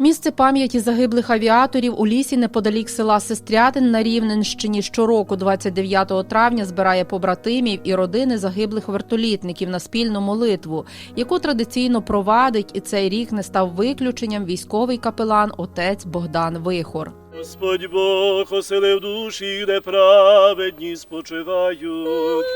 Місце пам'яті загиблих авіаторів у лісі неподалік села Сестрятин на Рівненщині щороку, 29 травня, збирає побратимів і родини загиблих вертолітників на спільну молитву, яку традиційно провадить, і цей рік не став виключенням військовий капелан отець Богдан Вихор. Господь Бог оселив душі, де праведні спочивають.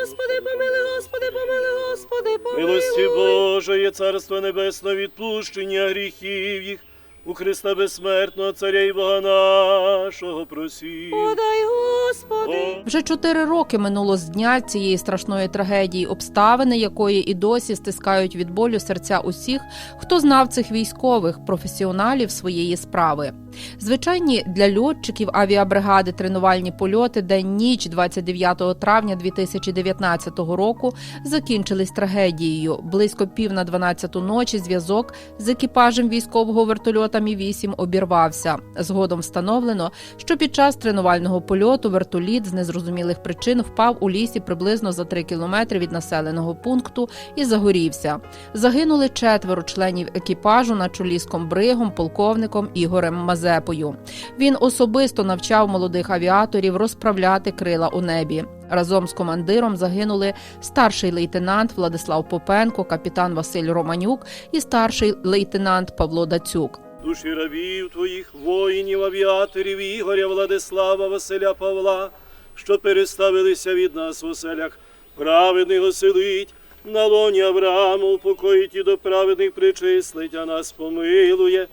Господи, помили, Господи, помили, Господи, Милості Божої, Царство Небесне, відпущення гріхів їх. У Христа безсмертного Царя і Бога нашого просі. Подай, Господи. Вже чотири роки минуло з дня цієї страшної трагедії, обставини якої і досі стискають від болю серця усіх, хто знав цих військових професіоналів своєї справи. Звичайні для льотчиків авіабригади тренувальні польоти день-ніч 29 травня 2019 року закінчились трагедією. Близько пів на 12 ночі зв'язок з екіпажем військового вертольота Мі-8 обірвався. Згодом встановлено, що під час тренувального польоту вертоліт з незрозумілих причин впав у лісі приблизно за 3 кілометри від населеного пункту і загорівся. Загинули четверо членів екіпажу на чолі з комбригом, полковником Ігорем Мазепою. Він особисто навчав молодих авіаторів розправляти крила у небі. Разом з командиром загинули старший лейтенант Владислав Попенко, капітан Василь Романюк і старший лейтенант Павло Дацюк. Душі рабів твоїх, воїнів, авіаторів, Ігоря, Владислава, Василя Павла, що переставилися від нас в оселях, праведних оселить, на лоні Аврааму упокоїть і до праведних причислить, а нас помилує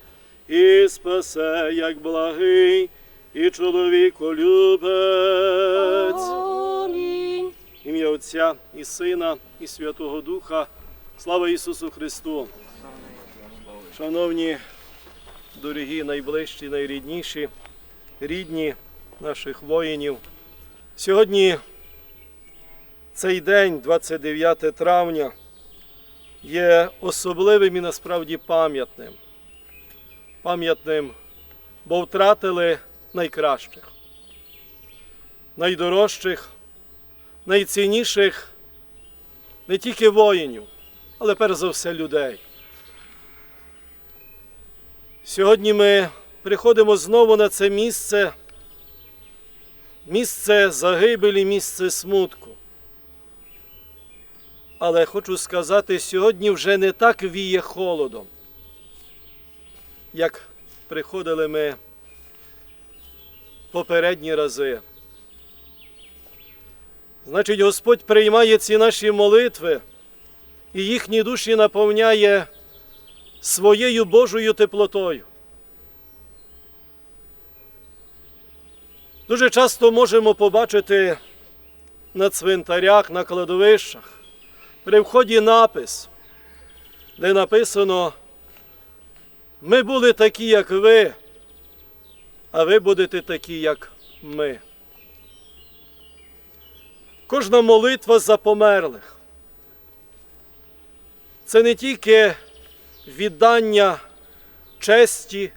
і спасе, як благий і чоловіколюбець. Ім'я Отця і Сина, і Святого Духа. Слава Ісусу Христу! Шановні, дорогі, найближчі, найрідніші, рідні наших воїнів. Сьогодні цей день, 29 травня, є особливим і насправді пам'ятним. Пам'ятним, бо втратили найкращих, найдорожчих, найцінніших не тільки воїнів, але перш за все людей. Сьогодні ми приходимо знову на це місце, місце загибелі, місце смутку. Але хочу сказати, сьогодні вже не так віє холодом, як приходили ми попередні рази. Значить, Господь приймає ці наші молитви і їхні душі наповняє своєю Божою теплотою. Дуже часто можемо побачити на цвинтарях, на кладовищах, при вході напис, де написано, ми були такі, як ви, а ви будете такі, як ми. Кожна молитва за померлих. Це не тільки віддання честі,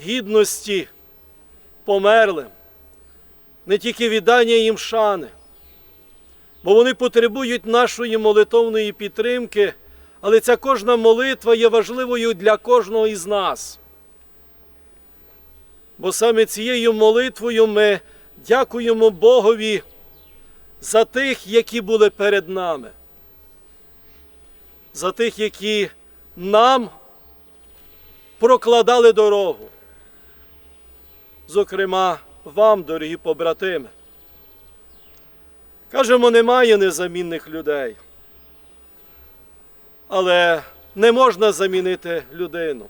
гідності померлим, не тільки віддання їм шани, бо вони потребують нашої молитовної підтримки, але ця кожна молитва є важливою для кожного із нас. Бо саме цією молитвою ми дякуємо Богові за тих, які були перед нами, за тих, які нам прокладали дорогу. Зокрема, вам, дорогі побратими. Кажемо, немає незамінних людей. Але не можна замінити людину.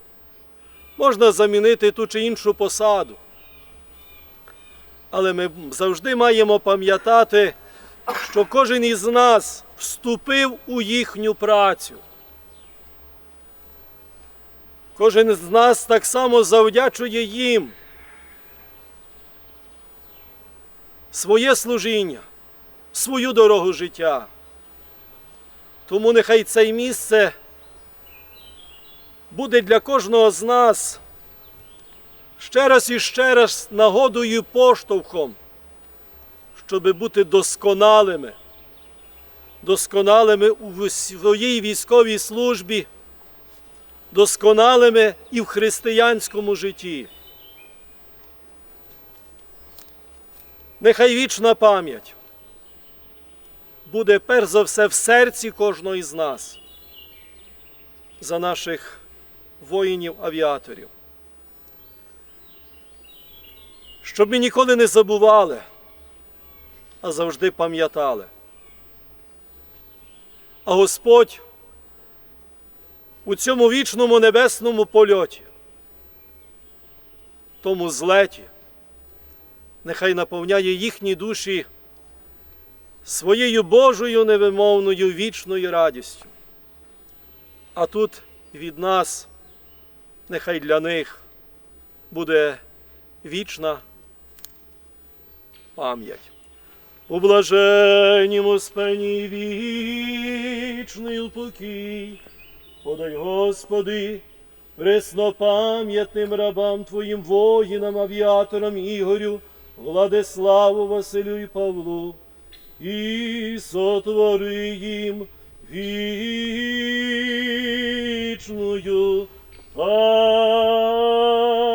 Можна замінити ту чи іншу посаду. Але ми завжди маємо пам'ятати, що кожен із нас вступив у їхню працю. Кожен з нас так само завдячує їм своє служіння, свою дорогу життя. Тому нехай це місце буде для кожного з нас ще раз і ще раз нагодою поштовхом, щоб бути досконалими, досконалими у своїй військовій службі, досконалими і в християнському житті. Нехай вічна пам'ять буде перш за все в серці кожного із нас за наших воїнів-авіаторів. Щоб ми ніколи не забували, а завжди пам'ятали. А Господь у цьому вічному небесному польоті, тому злеті, нехай наповняє їхні душі своєю Божою невимовною вічною радістю. А тут від нас, нехай для них буде вічна пам'ять. У блаженнім спині вічний упокій, подай, Господи, преснопам'ятним рабам Твоїм воїнам, авіаторам Ігорю, Владиславу, Василю і Павлу, і сотвори їм вічную пам'ять.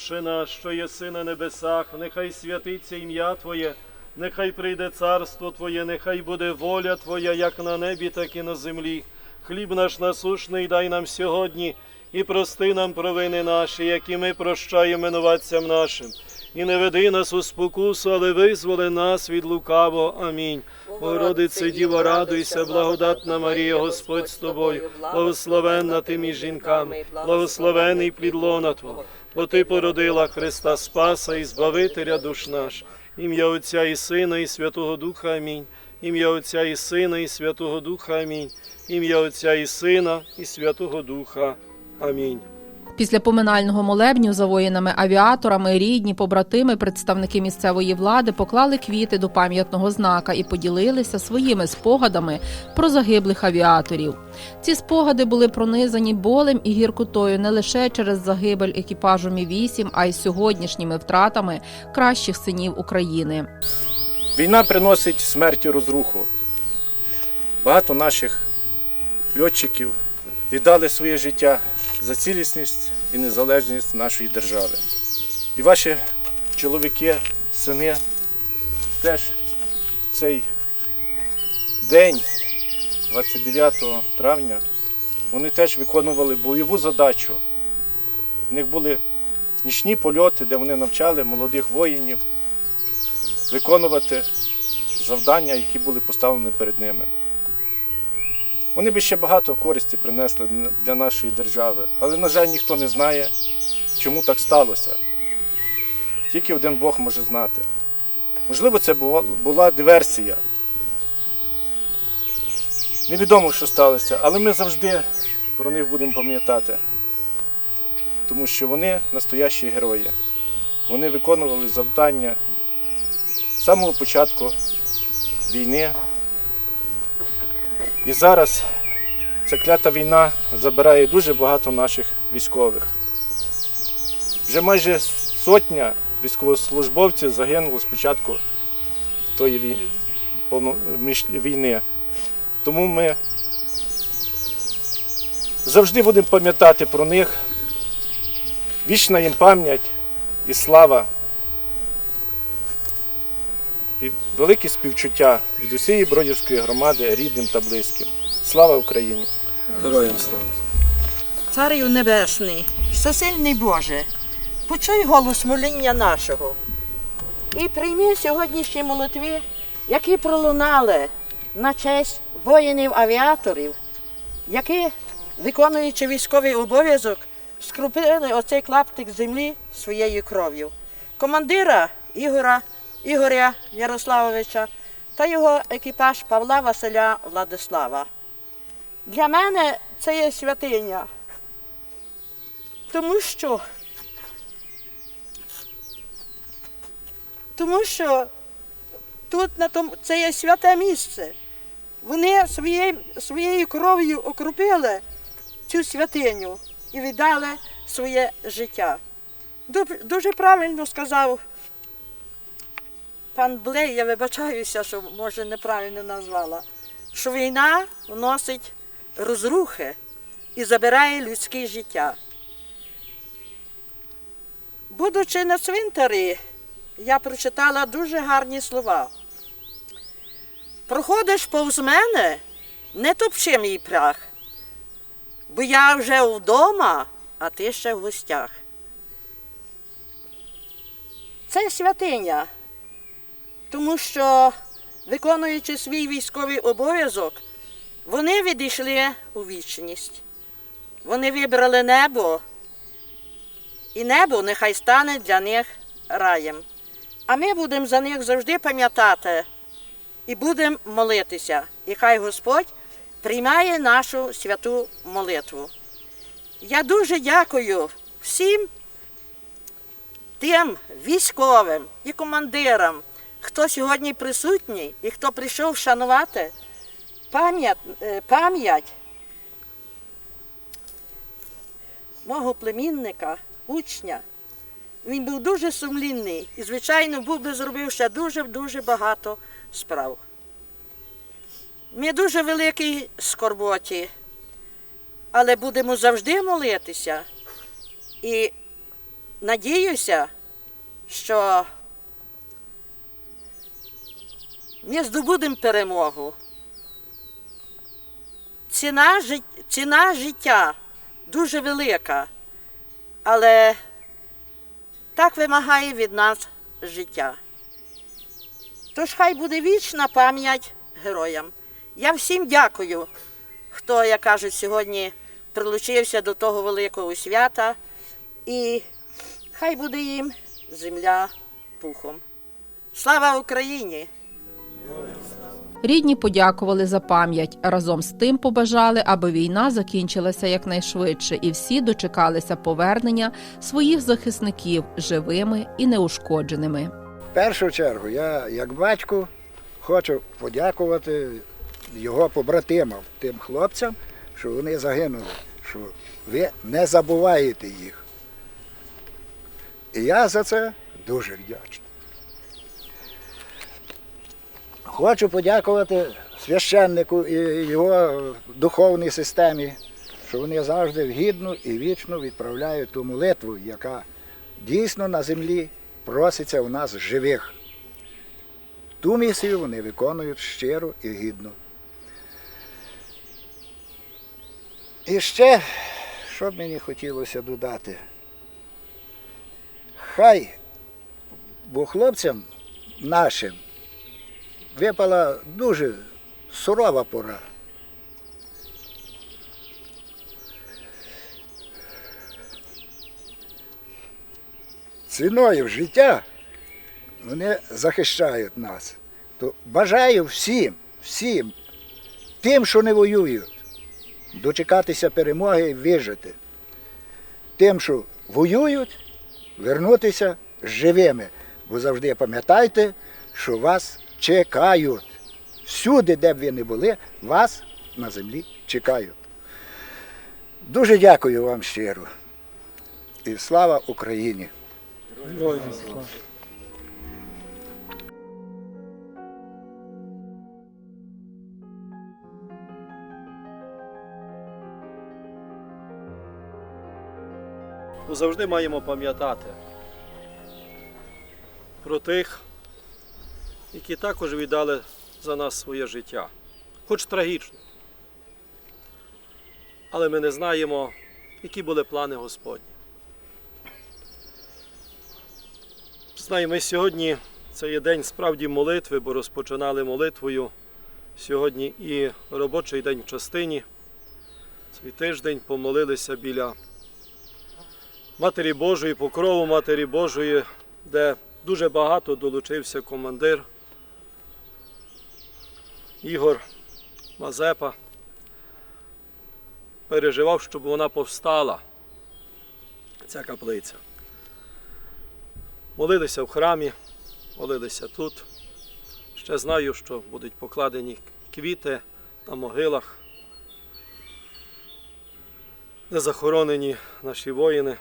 Отче наш, що єси на небесах, нехай святиться ім'я Твоє, нехай прийде царство Твоє, нехай буде воля Твоя, як на небі, так і на землі. Хліб наш насушний дай нам сьогодні, і прости нам провини наші, які ми прощаємо винуватцям нашим. І не веди нас у спокусу, але визволи нас від лукавого. Амінь. Богородице Діво, радуйся, благодатна Марія, Господь з тобою, благословенна ти між жінками, благословений плід лона Твого. Бо ти породила Христа Спаса і Збавителя душ наш. Ім'я Отця і Сина, і Святого Духа Амінь. Ім'я Отця і Сина, і Святого Духа Амінь. Ім'я Отця і Сина, і Святого Духа. Амінь. Після поминального молебню за воїнами-авіаторами рідні, побратими, представники місцевої влади поклали квіти до пам'ятного знака і поділилися своїми спогадами про загиблих авіаторів. Ці спогади були пронизані болем і гіркотою не лише через загибель екіпажу Мі 8 а й сьогоднішніми втратами кращих синів України. Війна приносить смерть і розруху. Багато наших льотчиків віддали своє життя за цілісність і незалежність нашої держави. І ваші чоловіки, сини теж цей день, 29 травня, вони теж виконували бойову задачу. У них були нічні польоти, де вони навчали молодих воїнів виконувати завдання, які були поставлені перед ними. Вони би ще багато користі принесли для нашої держави, але, на жаль, ніхто не знає, чому так сталося. Тільки один Бог може знати. Можливо, це була, диверсія. Невідомо, що сталося, але ми завжди про них будемо пам'ятати, тому що вони настоящі герої. Вони виконували завдання з самого початку війни. І зараз ця клята війна забирає дуже багато наших військових. Вже майже сотня військовослужбовців загинуло з початку тої війни. Тому ми завжди будемо пам'ятати про них. Вічна їм пам'ять і слава і велике співчуття від усієї Бродівської громади рідним та близьким. Слава Україні! Героям слава! Царю Небесний, всесильний Боже, почуй голос моління нашого і і прийми сьогоднішні молитви, які пролунали на честь воїнів-авіаторів, які, виконуючи військовий обов'язок, скрупили оцей клаптик землі своєю кров'ю. Командира Ігора, Ігоря Ярославовича та його екіпаж Павла Василя Владислава. Для мене це є святиня, тому що Тому що тут на тому це є святе місце. Вони своєю, своєю кров'ю окропили цю святиню і віддали своє життя. Дуже правильно сказав пан Блей, я вибачаюся, що може неправильно назвала, що війна вносить розрухи і забирає людське життя. Будучи на цвинтарі, я прочитала дуже гарні слова. Проходиш повз мене, не топчи мій прах, бо я вже вдома, а ти ще в гостях. Це святиня, тому що, виконуючи свій військовий обов'язок, вони відійшли у вічність. Вони вибрали небо, і небо нехай стане для них раєм. А ми будемо за них завжди пам'ятати і будемо молитися. І хай Господь приймає нашу святу молитву. Я дуже дякую всім тим військовим і командирам, хто сьогодні присутній і хто прийшов шанувати пам'ять, е, пам'ять мого племінника, учня. Він був дуже сумлінний і, звичайно, був би зробив ще дуже-дуже багато справ. Ми дуже великій скорботі, але будемо завжди молитися. І надіюся, що ми здобудемо перемогу. Ціна, ціна життя дуже велика, але так вимагає від нас життя. Тож хай буде вічна пам'ять героям. Я всім дякую, хто, як кажуть, сьогодні прилучився до того великого свята, і хай буде їм земля пухом. Слава Україні! Рідні подякували за пам'ять. Разом з тим побажали, аби війна закінчилася якнайшвидше, і всі дочекалися повернення своїх захисників живими і неушкодженими. В першу чергу я, як батько, хочу подякувати його побратимам, тим хлопцям, що вони загинули, що ви не забуваєте їх. І я за це дуже вдячний. Хочу подякувати священнику і його духовній системі, що вони завжди гідно і вічно відправляють ту молитву, яка дійсно на землі проситься у нас живих. Ту місію вони виконують щиро і гідно. І ще, що б мені хотілося додати, хай, бо хлопцям нашим випала дуже сурова пора. Ціною життя вони захищають нас. То бажаю всім, всім, тим, що не воюють, дочекатися перемоги і вижити. Тим, що воюють, вернутися живими. Бо завжди пам'ятайте, що вас чекають. Всюди, де б ви не були, вас на землі чекають. Дуже дякую вам щиро. І слава Україні! Бо завжди маємо пам'ятати про тих, які також віддали за нас своє життя, хоч трагічно. Але ми не знаємо, які були плани Господні. Знаємо, ми сьогодні Це є день справді молитви, бо розпочинали молитвою сьогодні і робочий день в частині. Цей тиждень помолилися біля Матері Божої, покрову Матері Божої, де дуже багато долучився командир Ігор Мазепа. Переживав, щоб вона повстала, ця каплиця. Молилися в храмі, молилися тут. Ще знаю, що будуть покладені квіти на могилах, де захоронені наші воїни.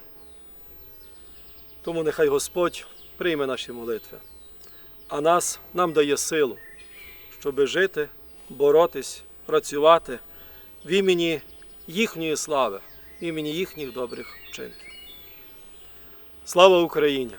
Тому нехай Господь прийме наші молитви, а нас нам дає силу, щоби жити, боротись, працювати в імені їхньої слави, в імені їхніх добрих вчинків. Слава Україні!